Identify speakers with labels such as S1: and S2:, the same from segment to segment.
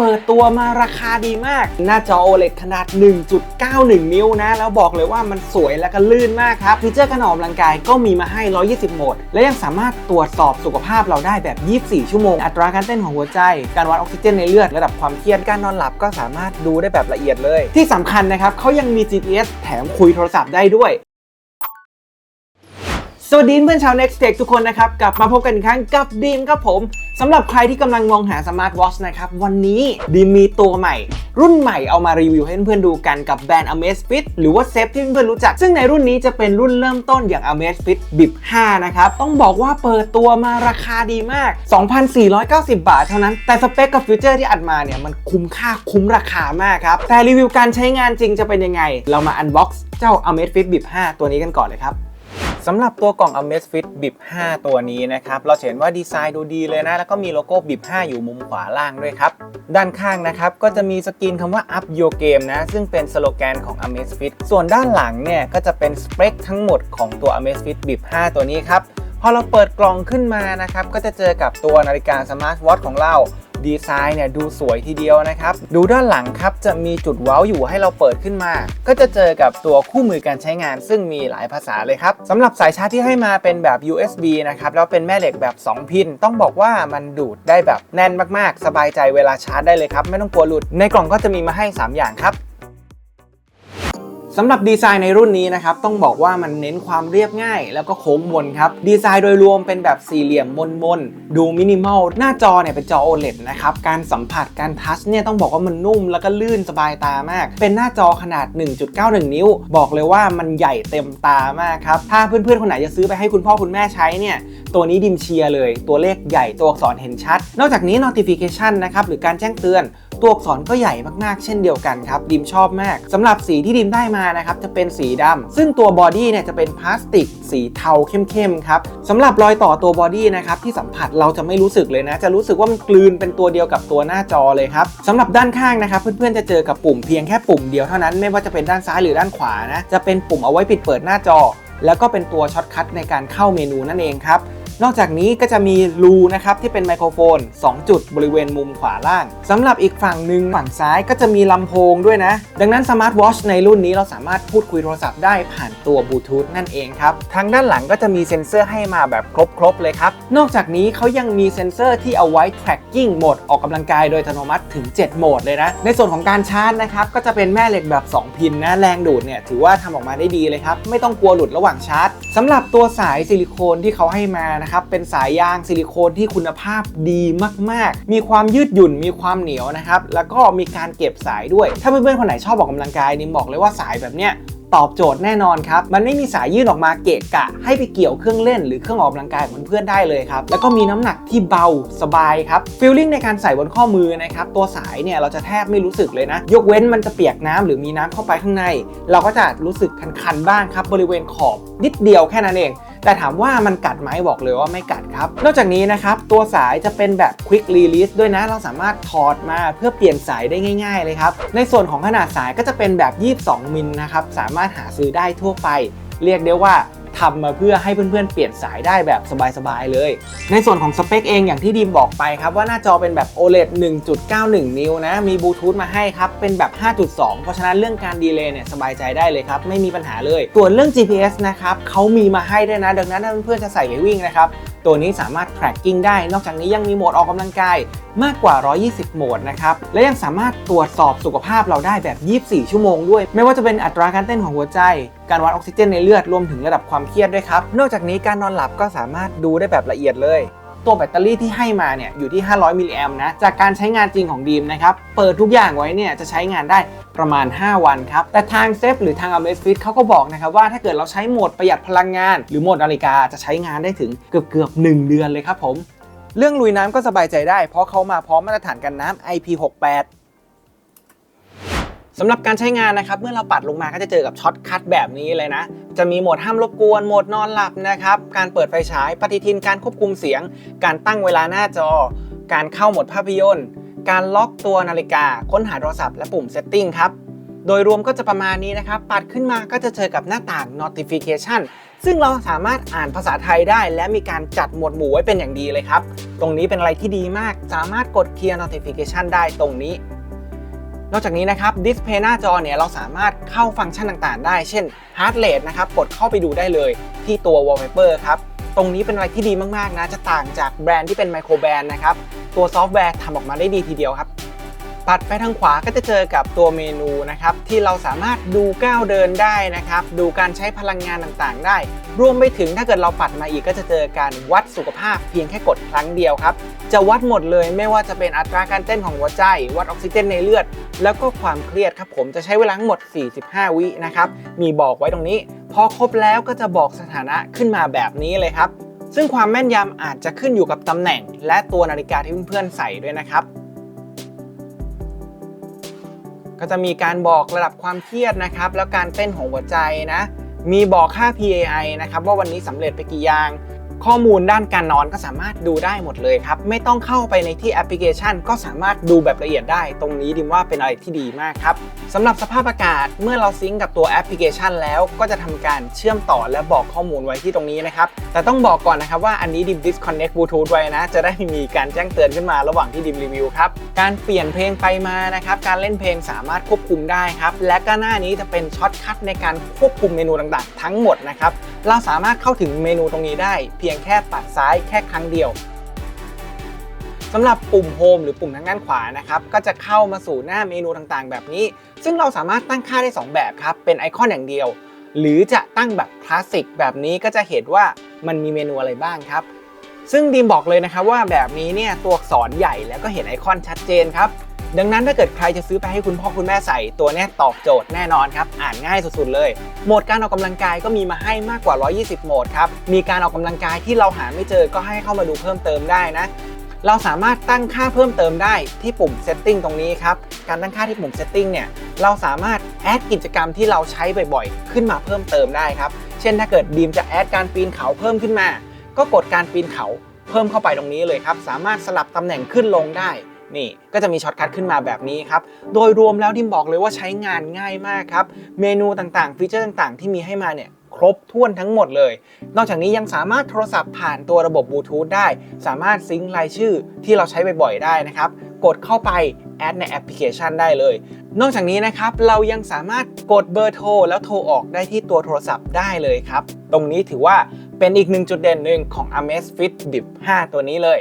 S1: เปิดตัวมาราคาดีมาก หน้าจอ OLED ขนาด 1.91 นิ้วนะ แล้วบอกเลยว่ามันสวยและก็ลื่นมากครับฟีเจอร์การออกกำลังกายก็มีมาให้ 120 โหมด และยังสามารถตรวจสอบสุขภาพเราได้แบบ 24 ชั่วโมง อัตราการเต้นของหัวใจ การวัดออกซิเจนในเลือด ระดับความเครียด การนอนหลับก็สามารถดูได้แบบละเอียดเลย ที่สำคัญนะครับเขายังมี GPS แถมคุยโทรศัพท์ได้ด้วย วัสดีเพื่อนชาว Next Tech ทุกคนนะครับ กลับมาพบกันอีกครั้งกับดีมครับผมสำหรับใครที่กำลังมองหาสมาร์ทวอชนะครับ วันนี้ดีมมีตัวใหม่ รุ่นใหม่เอามารีวิวให้เพื่อนๆดูกันกับแบรนด์ Amazfit หรือว่าเซฟที่เพื่อนๆรู้จัก ซึ่งในรุ่นนี้จะเป็นรุ่นเริ่มต้นอย่าง Amazfit Bip 5 นะครับ ต้องบอกว่าเปิดตัวมาราคาดีมาก 2,490 บาทเท่านั้นแต่สเปคกับฟีเจอร์ที่อัดมาเนี่ยมันคุ้มค่าคุ้มราคามากครับแต่รีวิวการใช้งานจริงจะเป็นยังไง เรามา unbox เจ้า Amazfit Bip 5 ตัวนี้กันก่อนเลยครับ สำหรับตัวกล่อง Amazfit Bip 5 ตัวนี้นะครับ เราเห็นว่าดีไซน์ดูดีเลยนะ แล้วก็มีโลโก้ Bip 5 อยู่มุมขวาล่างด้วยครับ ด้านข้างนะครับ ก็จะมีสกรีนคำว่า Up Your Game นะ ซึ่งเป็นสโลแกนของ Amazfit ส่วนด้านหลังเนี่ย ก็จะเป็นสเปคทั้งหมดของตัว Amazfit Bip 5 ตัวนี้ครับ พอเราเปิดกล่องขึ้นมานะครับ ก็จะเจอกับตัวนาฬิกาสมาร์ทวอทของเรา ดีไซน์เนี่ยดูสวยทีเดียวนะครับ ดูด้านหลังครับจะมีจุดเว้าอยู่ให้เราเปิดขึ้นมา ก็จะเจอกับตัวคู่มือการใช้งาน ซึ่งมีหลายภาษาเลยครับสำหรับสายชาร์จที่ให้มาเป็นแบบ USB นะครับแล้วเป็นแม่เหล็กแบบ 2 พิน ต้องบอกว่ามันดูดได้แบบแน่นมากๆ สบายใจเวลาชาร์จได้เลยครับไม่ต้องกลัวหลุด ในกล่องก็จะมีมาให้ 3 อย่างครับ สำหรับดีไซน์ในรุ่นนี้นะครับต้องบอกว่ามันเน้นความเรียบง่าย แล้วก็โค้งมนครับดีไซน์โดยรวมเป็นแบบสี่เหลี่ยมมนๆดูมินิมอลหน้าจอเนี่ยเป็นจอ OLED นะครับการสัมผัสการทัชเนี่ยต้องบอกว่ามันนุ่มแล้วก็ลื่นสบายตามาก เป็นหน้าจอขนาด 1.91 นิ้ว บอกเลยว่ามันใหญ่เต็มตามากครับถ้าเพื่อนๆคนไหนจะซื้อไปให้คุณพ่อคุณแม่ใช้เนี่ยตัวนี้ดิมเชียเลย ตัวเลขใหญ่ตัวอักษรเห็นชัด นอกจากนี้ notification นะครับหรือการแจ้งเตือนตัวอักษรก็ใหญ่มากๆ เช่นเดียวกันครับดิมชอบมากสำหรับสีที่ดิมได้มานะครับจะเป็นสีดำซึ่งตัวบอดี้เนี่ยจะเป็นพลาสติก สีเทาเข้มๆครับสำหรับรอยต่อตัวบอดี้นะครับที่สัมผัสเราจะไม่รู้สึกเลยนะ จะรู้สึกว่ามันกลืนเป็นตัวเดียวกับตัวหน้าจอเลยครับสำหรับด้านข้างนะครับ เพื่อนๆจะเจอกับปุ่มเพียงแค่ปุ่มเดียวเท่านั้นไม่ว่าจะเป็นด้านซ้ายหรือด้านขวานะจะเป็นปุ่มเอาไว้ปิดเปิดหน้าจอ แล้วก็เป็นตัวช็อตคัทในการเข้าเมนูนั่นเองครับ นอกจากนี้ก็จะมีรูนะครับที่เป็นไมโครโฟน 2 จุดบริเวณมุมขวาล่างสำหรับอีกฝั่งหนึ่งฝั่งซ้ายก็จะมีลำโพงด้วยนะ ดังนั้นสมาร์ทวอชในรุ่นนี้เราสามารถพูดคุยโทรศัพท์ได้ผ่านตัวบลูทูธนั่นเองครับ ทางด้านหลังก็จะมีเซ็นเซอร์ให้มาแบบครบๆเลยครับ นอกจากนี้เขายังมีเซ็นเซอร์ที่เอาไว้ tracking โหมดออกกำลังกายโดยอัตโนมัติถึง 7 โหมดเลยนะ ในส่วนของการชาร์จนะครับก็จะเป็นแม่เหล็กแบบ 2 พินนะแรงดูดเนี่ยถือว่าทำออกมาได้ดีเลยครับไม่ต้องกลัวหลุดระหว่างชาร์จสำหรับตัวสายซิลิโคนที่เขาให้มานะครับเป็นสายยางซิลิโคนที่คุณภาพดีมากๆ มีความยืดหยุ่นมีความเหนียวนะครับแล้วก็มีการเก็บสายด้วย ถ้าเพื่อนๆคนไหนชอบออกกำลังกายนิมบอกเลยว่าสายแบบเนี้ยตอบโจทย์แน่นอนครับ มันไม่มีสายยื่นออกมาเกะกะ ให้ไปเกี่ยวเครื่องเล่นหรือเครื่องออกกำลังกายของเพื่อนได้เลยครับ แล้วก็มีน้ำหนักที่เบาสบายครับฟีลลิ่งในการใส่บนข้อมือนะครับ ตัวสายเนี่ยเราจะแทบไม่รู้สึกเลยนะ ยกเว้นมันจะเปียกน้ำหรือมีน้ำเข้าไปข้างใน เราก็จะรู้สึกคันๆบ้างครับบริเวณขอบนิดเดียวแค่นั้นเอง แต่ถามว่ามันกัดไหมบอกเลยว่าไม่กัดครับ นอกจากนี้นะครับตัวสายจะเป็นแบบ Quick Release ด้วยนะ เราสามารถถอดมาเพื่อเปลี่ยนสายได้ง่าย ๆ เลยครับ ในส่วนของขนาดสายก็จะเป็นแบบ 22 มิลนะครับสามารถหาซื้อได้ทั่วไป เรียกได้ว่า ทำมาเพื่อให้เพื่อนๆเปลี่ยนสายได้แบบสบายๆเลย ในส่วนของสเปคเองอย่างที่ดีมบอกไปครับว่าหน้าจอเป็นแบบ OLED 1.91 นิ้วนะ มีบลูทูธมาให้ครับ เป็นแบบ 5.2 เพราะฉะนั้นเรื่องการดีเลย์เนี่ยสบายใจได้เลยครับ ไม่มีปัญหาเลยส่วนเรื่อง GPS นะครับเขามีมาให้ด้วยนะ ดังนั้นถ้าเพื่อนๆจะใส่ไปวิ่งนะครับ ตัวนี้สามารถ tracking ได้ นอกจากนี้ยังมีโหมดออกกำลังกายมากกว่า 120 โหมดนะครับ และยังสามารถตรวจสอบสุขภาพเราได้แบบ 24 ชั่วโมงด้วย ไม่ว่าจะเป็นอัตราการเต้นของหัวใจ การวัดออกซิเจนในเลือด รวมถึงระดับความเครียดด้วยครับ นอกจากนี้การนอนหลับก็สามารถดูได้แบบละเอียดเลย ตัวแบตเตอรี่ที่ให้มาเนี่ยอยู่ที่ 500 มิลลิแอมป์นะ จากการใช้งานจริงของดีมนะครับ เปิดทุกอย่างไว้เนี่ยจะใช้งานได้ประมาณ 5 วันครับ แต่ทางเซฟหรือทางอเมซฟิตเขาก็บอกนะครับว่าถ้าเกิดเราใช้โหมดประหยัดพลังงาน หรือโหมดนาฬิกาจะใช้งานได้ถึงเกือบเกือบ1เดือนเลยครับผม เรื่องลุยน้ำก็สบายใจได้ เพราะเขามาพร้อมมาตรฐานกันน้ำ IP68 สำหรับการใช้งานนะครับ เมื่อเราปัดลงมาก็จะเจอกับช็อตคัทแบบนี้เลยนะ จะมีโหมดห้ามรบกวน โหมดนอนหลับนะครับ การเปิดไฟฉาย ปฏิทิน การควบคุมเสียง การตั้งเวลาหน้าจอ การเข้าโหมดภาพยนตร์ การล็อกตัวนาฬิกา ค้นหาโทรศัพท์และปุ่มเซตติ้งครับ โดยรวมก็จะประมาณนี้นะครับ ปัดขึ้นมาก็จะเจอกับหน้าต่าง notification ซึ่งเราสามารถอ่านภาษาไทยได้ และมีการจัดหมวดหมู่ไว้เป็นอย่างดีเลยครับ ตรงนี้เป็นอะไรที่ดีมาก สามารถกด clear notification ได้ตรงนี้ นอกจากนี้นะครับดิสเพย์หน้าจอเนี่ยเราสามารถเข้าฟังก์ชันต่างๆ ได้ เช่น heart rate นะครับกดเข้าไปดูได้เลยที่ตัว wallpaper ครับตรงนี้เป็นอะไรที่ดีมากๆนะจะต่างจากแบรนด์ที่เป็นไมโครแบรนด์นะครับตัวซอฟต์แวร์ทำออกมาได้ดีทีเดียวครับ ปัดไปทางขวาก็จะเจอกับตัวเมนูนะครับที่เราสามารถดูก้าวเดินได้นะครับ ดูการใช้พลังงานต่างๆ ได้ รวมไปถึงถ้าเกิดเราปัดมาอีกก็จะเจอการวัดสุขภาพเพียงแค่กดครั้งเดียวครับ จะวัดหมดเลยไม่ว่าจะเป็นอัตราการเต้นของหัวใจ วัดออกซิเจนในเลือด แล้วก็ความเครียดครับผมจะใช้เวลาทั้งหมด 45 วินะครับมีบอกไว้ตรงนี้ พอครบแล้วก็จะบอกสถานะขึ้นมาแบบนี้เลยครับซึ่งความแม่นยำอาจจะขึ้นอยู่กับตำแหน่ง และตัวนาฬิกาที่เพื่อนๆใส่ด้วยนะครับ ก็จะมีการบอกระดับความเครียดนะครับ แล้วการเต้นของหัวใจนะ มีบอกค่า PAI นะครับว่าวันนี้สำเร็จไปกี่อย่าง ข้อมูลด้านการนอนก็สามารถดูได้หมดเลยครับ ไม่ต้องเข้าไปในที่แอปพลิเคชัน ก็สามารถดูแบบละเอียดได้ ตรงนี้ดิมว่าเป็นอะไรที่ดีมากครับสำหรับสภาพอากาศเมื่อเราซิงก์กับตัวแอปพลิเคชัน แล้วก็จะทำการเชื่อมต่อและบอกข้อมูลไว้ที่ตรงนี้นะครับแต่ต้องบอกก่อนนะครับว่าอันนี้ดิม disconnect bluetooth ไว้นะ จะได้มีการแจ้งเตือนขึ้นมาระหว่างที่ดิมรีวิวครับการเปลี่ยนเพลงไปมานะครับการเล่นเพลงสามารถควบคุมได้ครับและก็หน้านี้จะเป็นช็อตคัทในการควบคุมเมนูต่างๆ ทั้งหมดนะครับเราสามารถเข้าถึงเมนูตรงนี้ได้เพียงแค่ปัดซ้ายแค่ครั้งเดียวสำหรับปุ่มโฮมหรือปุ่มทางด้านขวานะครับก็จะเข้ามาสู่หน้าเมนูต่างๆ แบบนี้ ซึ่งเราสามารถตั้งค่าได้ 2 แบบครับ เป็นไอคอนอย่างเดียว หรือจะตั้งแบบคลาสสิกแบบนี้ก็จะเห็นว่ามันมีเมนูอะไรบ้างครับ ซึ่งดีมบอกเลยนะครับว่าแบบนี้เนี่ยตัวอักษรใหญ่แล้วก็เห็นไอคอนชัดเจนครับ ดังนั้นถ้าเกิดใครจะซื้อไปให้คุณพ่อคุณแม่ใส่ ตัวนี้ตอบโจทย์แน่นอนครับ อ่านง่ายสุดๆเลย โหมดการออกกำลังกายก็มีมาให้มากกว่า 120 โหมดครับ มีการออกกำลังกายที่เราหาไม่เจอก็ให้เข้ามาดูเพิ่มเติมได้นะเราสามารถตั้งค่าเพิ่มเติมได้ที่ปุ่ม setting ตรงนี้ครับ การตั้งค่าที่ปุ่ม setting เนี่ย เราสามารถแอดกิจกรรมที่เราใช้บ่อยๆ ขึ้นมาเพิ่มเติมได้ครับ เช่นถ้าเกิดดีมจะแอดการปีนเขาเพิ่มขึ้นมา ก็กดการปีนเขาเพิ่มเข้าไปตรงนี้เลยครับ สามารถสลับตำแหน่งขึ้นลงได้ นี่ก็จะมีช็อตคัทขึ้นมาแบบนี้ครับ โดยรวมแล้วดิมบอกเลยว่าใช้งานง่ายมากครับ เมนูต่างๆ ฟีเจอร์ต่างๆ ที่มีให้มาเนี่ยครบถ้วนทั้งหมดเลย นอกจากนี้ยังสามารถโทรศัพท์ผ่านตัวระบบบลูทูธได้ สามารถซิงค์รายชื่อที่เราใช้บ่อยๆได้นะครับ กดเข้าไปแอดในแอปพลิเคชันได้เลย นอกจากนี้นะครับ เรายังสามารถกดเบอร์โทรแล้วโทรออกได้ที่ตัวโทรศัพท์ได้เลยครับ ตรงนี้ถือว่าเป็นอีกหนึ่งจุดเด่นหนึ่งของ Amazfit Bip 5 ตัวนี้เลย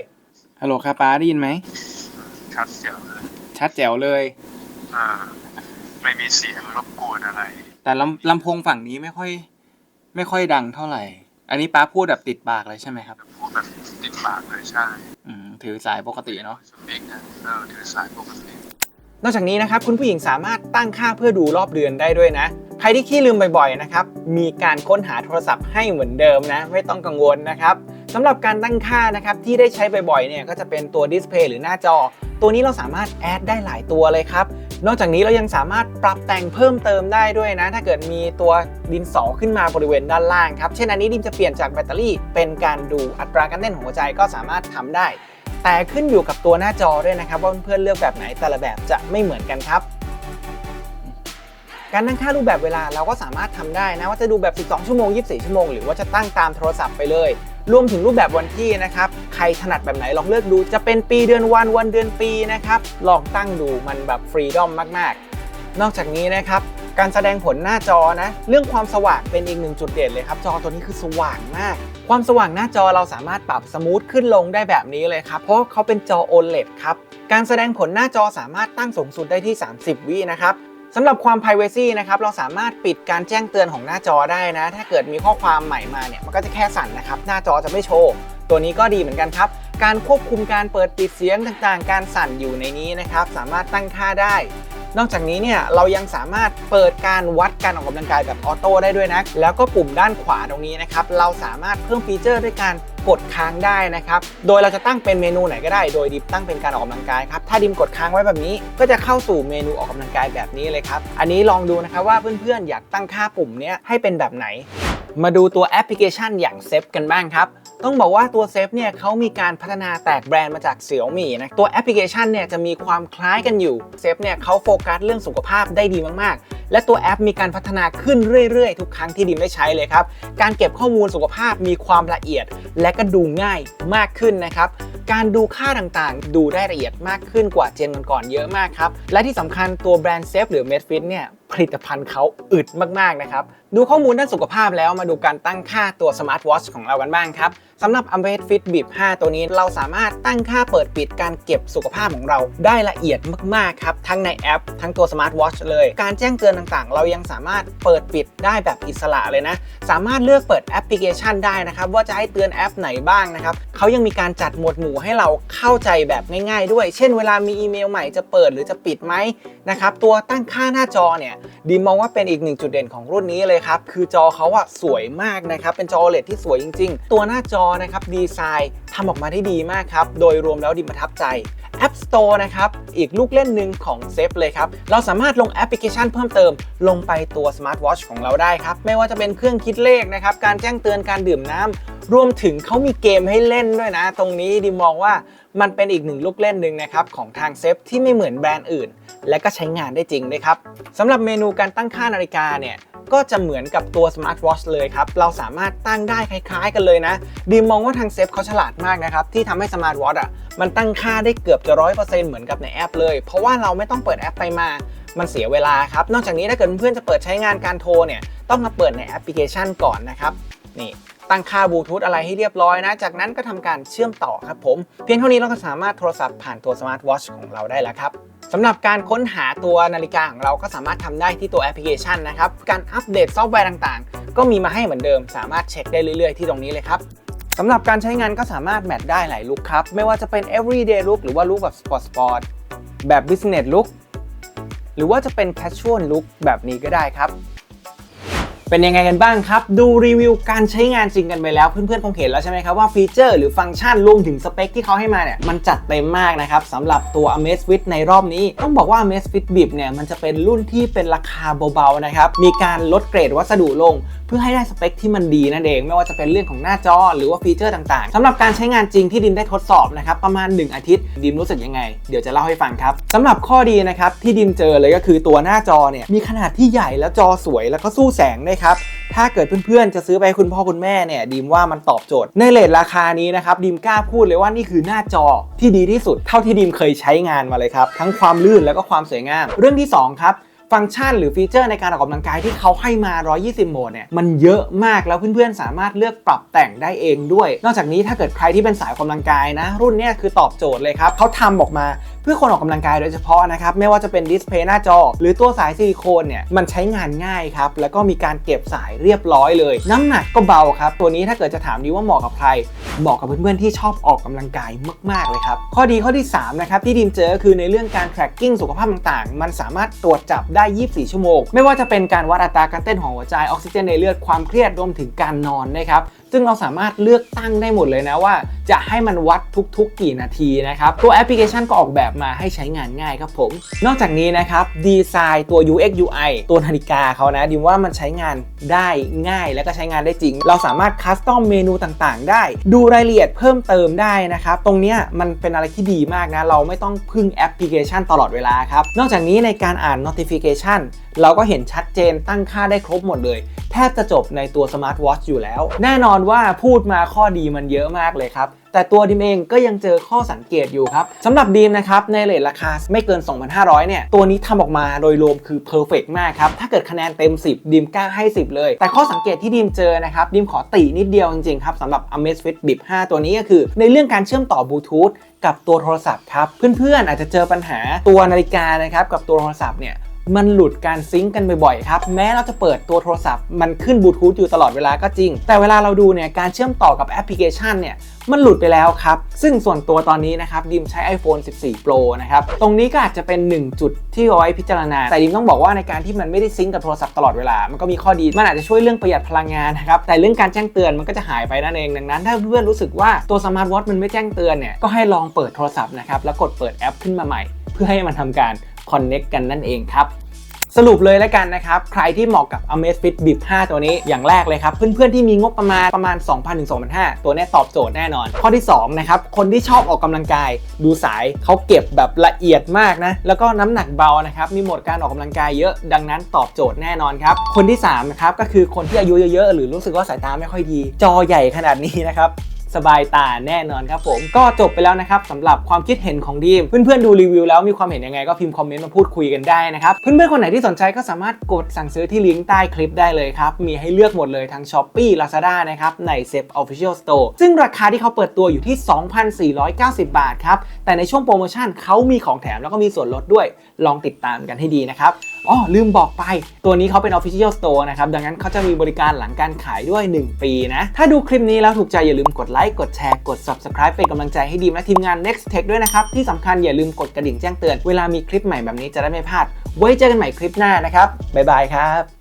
S1: ฮัลโหลครับป้าได้ยินไหม
S2: ชัดเจ๋วเลย
S1: ชัดแจ๋วเลย
S2: อ่า ไม่มีเสียงรบกวนอะไร
S1: แต่ลำลำโพงฝั่งนี้ไม่ค่อย ไม่ค่อยดังเท่าไหร่ อันนี้ป้าพูดแบบติดปากเลยใช่ไหมครับ
S2: พูดแบบติดปากเลยใช่
S1: อืมถือสายปกติเนาะ
S2: สเปกนะเออถือสายปกติ
S1: นอกจากนี้นะครับคุณผู้หญิงสามารถตั้งค่าเพื่อดูรอบเดือนได้ด้วยนะ ใครที่ขี้ลืมบ่อยๆนะครับมีการค้นหาโทรศัพท์ให้เหมือนเดิมนะ ไม่ต้องกังวลนะครับสำหรับการตั้งค่านะครับที่ได้ใช้บ่อยๆเนี่ยก็จะเป็นตัวดิสเพย์หรือหน้าจอ ตัวนี้เราสามารถแอดได้หลายตัวเลยครับนอกจากนี้เรายังสามารถปรับแต่งเพิ่มเติมได้ด้วยนะ ถ้าเกิดมีตัวดินสอขึ้นมาบริเวณด้านล่างครับเช่นอันนี้ดิมจะเปลี่ยนจากแบตเตอรี่เป็นการดูอัตราการเต้นของหัวใจก็สามารถทำได้ แต่ขึ้นอยู่กับตัวหน้าจอด้วยนะครับ ว่าเพื่อนๆเลือกแบบไหนแต่ละแบบจะไม่เหมือนกันครับ การตั้งค่ารูปแบบเวลาเราก็สามารถทำได้นะว่าจะดูแบบ 12 ชั่วโมง 24 ชั่วโมง หรือว่าจะตั้งตามโทรศัพท์ไปเลย รวมถึงรูปแบบวันที่นะครับ ใครถนัดแบบไหนลองเลือกดู จะเป็นปีเดือนวันวันเดือนปีนะครับ ลองตั้งดูมันแบบฟรีดอมมากๆ นอกจากนี้นะครับ การแสดงผลหน้าจอนะ เรื่องความสว่างเป็นอีกหนึ่งจุดเด่นเลยครับ จอตัวนี้คือสว่างมาก ความสว่างหน้าจอเราสามารถปรับสมูทขึ้นลงได้แบบนี้เลยครับ เพราะเขาเป็นจอ OLED ครับ การแสดงผลหน้าจอสามารถตั้งสูงสุดได้ที่ 30 วินะครับสำหรับความ Privacy นะครับ เราสามารถปิดการแจ้งเตือนของหน้าจอได้นะ ถ้าเกิดมีข้อความใหม่มาเนี่ย มันก็จะแค่สั่นนะครับ หน้าจอจะไม่โชว์ ตัวนี้ก็ดีเหมือนกันครับ การควบคุมการเปิดปิดเสียงต่างๆ การสั่นอยู่ในนี้นะครับ สามารถตั้งค่าได้ นอกจากนี้เนี่ยเรายังสามารถเปิดการวัดการออกกำลังกายแบบออโต้ได้ด้วยนะ แล้วก็ปุ่มด้านขวาตรงนี้นะครับเราสามารถเพิ่มฟีเจอร์ด้วยการกดค้างได้นะครับ โดยเราจะตั้งเป็นเมนูไหนก็ได้ โดยดิมตั้งเป็นการออกกำลังกายครับ ถ้าดิมกดค้างไว้แบบนี้ ก็จะเข้าสู่เมนูออกกำลังกายแบบนี้เลยครับ อันนี้ลองดูนะครับว่าเพื่อนๆ อยากตั้งค่าปุ่มเนี้ยให้เป็นแบบไหน มาดูตัวแอปพลิเคชันอย่างเซฟกันบ้างครับ ต้องบอกว่าตัวเซฟเนี่ยเขามีการพัฒนาแตกแบรนด์มาจากเสี่ยวมี่นะตัวแอปพลิเคชันเนี่ยจะมีความคล้ายกันอยู่เซฟเนี่ยเขาโฟกัสเรื่องสุขภาพได้ดีมากๆ และตัวแอปมีการพัฒนาขึ้นเรื่อยๆ ทุกครั้งที่ดิมได้ใช้เลยครับการเก็บข้อมูลสุขภาพมีความละเอียด และก็ดูง่ายมากขึ้นนะครับการดูค่าต่างๆ ดูได้ละเอียดมากขึ้นกว่าเจนก่อนๆเยอะมากครับและที่สำคัญตัวแบรนด์เซฟหรือ Medfit เนี่ย ผลิตภัณฑ์เขาอึดมากๆนะครับดูข้อมูลด้านสุขภาพแล้วมาดูการตั้งค่าตัว Smart Watch ของเรากันบ้างครับสำหรับ Amazfit Bip 5 ตัวนี้เราสามารถตั้งค่าเปิดปิดการเก็บสุขภาพของเราได้ละเอียดมากๆครับทั้งในแอป ทั้งตัว Smart Watch เลย การแจ้งเตือนต่างๆ เรายังสามารถเปิดปิดได้แบบอิสระเลยนะ สามารถเลือกเปิดแอปพลิเคชันได้นะครับว่าจะให้เตือนแอปไหนบ้างนะครับเขายังมีการจัดหมวดหมู่ให้เราเข้าใจแบบง่าย ๆ ด้วย เช่น เวลามีอีเมลใหม่จะเปิดหรือจะปิดไหมนะครับตัวตั้งค่าหน้าจอเนี่ยดีมองว่าเป็นอีกหนึ่งจุดเด่นของรุ่นนี้เลยครับ คือจอเขาอะสวยมากนะครับ เป็นจอ OLED ที่สวยจริง ๆ ตัวหน้าจอนะครับดีไซน์ทำออกมาได้ดีมากครับ โดยรวมแล้วดิมประทับใจ App Store นะครับ อีกลูกเล่นหนึ่งของเซฟเลยครับ เราสามารถลงแอปพลิเคชันเพิ่มเติม ลงไปตัว Smart Watch ของเราได้ครับ ไม่ว่าจะเป็นเครื่องคิดเลขนะครับ การแจ้งเตือนการดื่มน้ำ รวมถึงเขามีเกมให้เล่นด้วยนะ ตรงนี้ดิมองว่ามันเป็นอีกหนึ่งลูกเล่นหนึ่งนะครับของทางเซฟที่ไม่เหมือนแบรนด์อื่น และก็ใช้งานได้จริงด้วยครับสำหรับเมนูการตั้งค่านาฬิกาเนี่ยก็จะเหมือนกับตัว Smart Watch เลยครับ เราสามารถตั้งได้คล้ายๆกันเลยนะ ดีมองว่าทางเซฟเขาฉลาดมากนะครับ ที่ทำให้ Smart Watch อะ มันตั้งค่าได้เกือบจะร้อยเปอร์เซ็นต์เหมือนกับในแอปเลย เพราะว่าเราไม่ต้องเปิดแอปไปมา มันเสียเวลาครับ นอกจากนี้ถ้าเกิดเพื่อนจะเปิดใช้งานการโทรเนี่ย ต้องมาเปิดในแอปพลิเคชันก่อนนะครับ นี่ ตั้งค่าบลูทูธอะไรให้เรียบร้อยนะ จากนั้นก็ทำการเชื่อมต่อครับผม เพียงเท่านี้เราก็สามารถโทรศัพท์ผ่านตัว Smart Watch ของเราได้แล้วครับสำหรับการค้นหาตัวนาฬิกาของเราก็สามารถทำได้ที่ตัวแอปพลิเคชันนะครับ การอัปเดตซอฟต์แวร์ต่างๆ ก็มีมาให้เหมือนเดิม สามารถเช็คได้เรื่อยๆที่ตรงนี้เลยครับสำหรับการใช้งานก็สามารถแมทได้หลายลุคครับ ไม่ว่าจะเป็น everyday look หรือว่าลุคแบบ sport sport แบบ business look หรือว่าจะเป็น casual look แบบนี้ก็ได้ครับ เป็นยังไงกันบ้างครับ ดูรีวิวการใช้งานจริงกันไปแล้ว เพื่อนๆคงเห็นแล้วใช่ไหมครับว่าฟีเจอร์หรือฟังก์ชันรวมถึงสเปคที่เขาให้มาเนี่ยมันจัดเต็มมากนะครับสำหรับตัว Amazfit ในรอบนี้ ต้องบอกว่า Amazfit Bip เนี่ยมันจะเป็นรุ่นที่เป็นราคาเบาๆนะครับมีการลดเกรดวัสดุลง เพื่อให้ได้สเปคที่มันดีนั่นเอง ไม่ว่าจะเป็นเรื่องของหน้าจอหรือว่าฟีเจอร์ต่างๆสำหรับการใช้งานจริงที่ดิมได้ทดสอบนะครับประมาณ 1 อาทิตย์ดิมรู้สึกยังไง เดี๋ยวจะเล่าให้ฟังครับสำหรับข้อดีนะครับที่ดิมเจอเลยก็คือตัวหน้าจอเนี่ยมีขนาดที่ใหญ่แล้วจอสวยแล้วก็สู้แสงด้ครับถ้าเกิดเพื่อนๆ จะซื้อไปให้คุณพ่อคุณแม่เนี่ยดีมว่ามันตอบโจทย์ ในเลทราคานี้นะครับดีมกล้าพูดเลยว่านี่คือหน้าจอที่ดีที่สุด เท่าที่ดีมเคยใช้งานมาเลยครับ ทั้งความลื่นแล้วก็ความสวยงาม เรื่องที่ 2 ครับ ฟังก์ชันหรือฟีเจอร์ในการออกกำลังกายที่เขาให้มา 120 โหมดเนี่ยมันเยอะมากแล้วเพื่อนๆ สามารถเลือกปรับแต่งได้เองด้วย นอกจากนี้ถ้าเกิดใครที่เป็นสายออกกำลังกายนะ รุ่นเนี้ยคือตอบโจทย์เลยครับเขาทำออกมาเพื่อคนออกกำลังกายโดยเฉพาะนะครับไม่ว่าจะเป็นดิสเพย์หน้าจอ หรือตัวสายซิลิโคนเนี่ยมันใช้งานง่ายครับแล้วก็มีการเก็บสายเรียบร้อยเลย น้ำหนักก็เบาครับตัวนี้ถ้าเกิดจะถามดีว่าเหมาะกับใครเหมาะกับเพื่อนๆที่ชอบออกกำลังกายมากๆเลยครับข้อดีข้อที่3นะครับที่ดีมเจอคือในเรื่องการ tracking สุขภาพต่างๆ มันสามารถตรวจจับได้ได้ 24 ชั่วโมง ไม่ว่าจะเป็นการวัดอัตราการเต้นของหัวใจออกซิเจนในเลือดความเครียดรวมถึงการนอนนะครับ ซึ่งเราสามารถเลือกตั้งได้หมดเลยนะว่า จะให้มันวัดทุก ๆ กี่นาทีนะครับ ตัวแอปพลิเคชันก็ออกแบบมาให้ใช้งานง่ายครับผม นอกจากนี้นะครับดีไซน์ตัว UX UI ตัวนาฬิกาเขานะดิมว่ามันใช้งานได้ง่าย และก็ใช้งานได้จริง เราสามารถคัสตอมเมนูต่างๆ ได้ ดูรายละเอียดเพิ่มเติมได้นะครับ ตรงนี้มันเป็นอะไรที่ดีมากนะ เราไม่ต้องพึ่งแอปพลิเคชันตลอดเวลาครับ นอกจากนี้ในการอ่าน notification เราก็เห็นชัดเจนตั้งค่าได้ครบหมดเลย แทบจะจบในตัว Smart Watch อยู่แล้ว แน่นอนว่าพูดมาข้อดีมันเยอะมากเลยครับ แต่ตัวดีมเองก็ยังเจอข้อสังเกตอยู่ครับสำหรับดีมนะครับ ในเลทราคาไม่เกิน 2,500 เนี่ย ตัวนี้ทำออกมาโดยรวมคือเพอร์เฟกมากครับ ถ้าเกิดคะแนนเต็ม 10 ดีมกล้าให้ 10 เลย แต่ข้อสังเกตที่ดีมเจอนะครับ ดีมขอตินิดเดียวจริงๆครับสำหรับ Amazfit Bip 5 ตัวนี้ก็คือ ในเรื่องการเชื่อมต่อบลูทูธกับตัวโทรศัพท์ครับ เพื่อนๆอาจจะเจอปัญหาตัวนาฬิกานะครับกับตัวโทรศัพท์เนี่ย มันหลุดการซิงก์กันบ่อยๆครับ แม้เราจะเปิดตัวโทรศัพท์มันขึ้นบลูทูธอยู่ตลอดเวลาก็จริง แต่เวลาเราดูเนี่ยการเชื่อมต่อกับแอปพลิเคชันเนี่ยมันหลุดไปแล้วครับ ซึ่งส่วนตัวตอนนี้นะครับดิมใช้ iPhone 14 Pro นะครับ ตรงนี้ก็อาจจะเป็น 1 จุดที่เอาไว้พิจารณา แต่ดิมต้องบอกว่าในการที่มันไม่ได้ซิงก์กับโทรศัพท์ตลอดเวลา มันก็มีข้อดี มันอาจจะช่วยเรื่องประหยัดพลังงานนะครับ แต่เรื่องการแจ้งเตือนมันก็จะหายไปนั่นเอง ดังนั้น ถ้าเพื่อนรู้สึกว่าตัว Smart Watch มันไม่แจ้งเตือนเนี่ย ก็ให้ลองเปิดโทรศัพท์นะครับ แล้วกดเปิดแอปขึ้นมาใหม่ เพื่อให้มันทำการ connect กันนั่นเองครับสรุปเลยแล้วกันนะครับ ใครที่เหมาะกับ Amazfit Bip 5 ตัวนี้อย่างแรกเลยครับ เพื่อนๆที่มีงบประมาณประมาณ 2,000ถึง2,500 ตัวนี้ตอบโจทย์แน่นอน ข้อที่2นะครับ คนที่ชอบออกกำลังกาย ดูสายเขาเก็บแบบละเอียดมากนะ แล้วก็น้ำหนักเบานะครับ มีโหมดการออกกำลังกายเยอะดังนั้นตอบโจทย์แน่นอนครับ คนที่3นะครับก็คือคนที่อายุเยอะๆ หรือรู้สึกว่าสายตาไม่ค่อยดี จอใหญ่ขนาดนี้นะครับ สบายตาแน่นอนครับผม ก็จบไปแล้วนะครับสำหรับความคิดเห็นของดีม เพื่อนๆดูรีวิวแล้วมีความเห็นยังไงก็พิมพ์คอมเมนต์มาพูดคุยกันได้นะครับ เพื่อนๆคนไหนที่สนใจก็สามารถกดสั่งซื้อที่ลิงก์ใต้คลิปได้เลยครับ มีให้เลือกหมดเลยทั้ง s h อ p e e Lazada นะครับใน s e p Official Store ซึ่งราคาที่เขาเปิดตัวอยู่ที่ 2,490 บาทครับแต่ในช่วงโปรโมชั่นเขามีของแถมแล้วก็มีส่วนลดด้วยลองติดตามกันให้ดีนะครับอ๋อลืมบอกไป ตัวนี้เขาเป็น Official Store นะครับดังนั้นเขาจะมีบริการหลังการขายด้วย 1 ปีนะถ้าดูคลิปนี้แล้วถูกใจอย่าลืมกดไลค์กดแชร์กด Subscribe เป็นกำลังใจให้ดีมและทีมงาน Next Tech ด้วยนะครับ ที่สำคัญอย่าลืมกดกระดิ่งแจ้งเตือน เวลามีคลิปใหม่แบบนี้จะได้ไม่พลาด ไว้เจอกันใหม่คลิปหน้านะครับบ๊ายบายครับ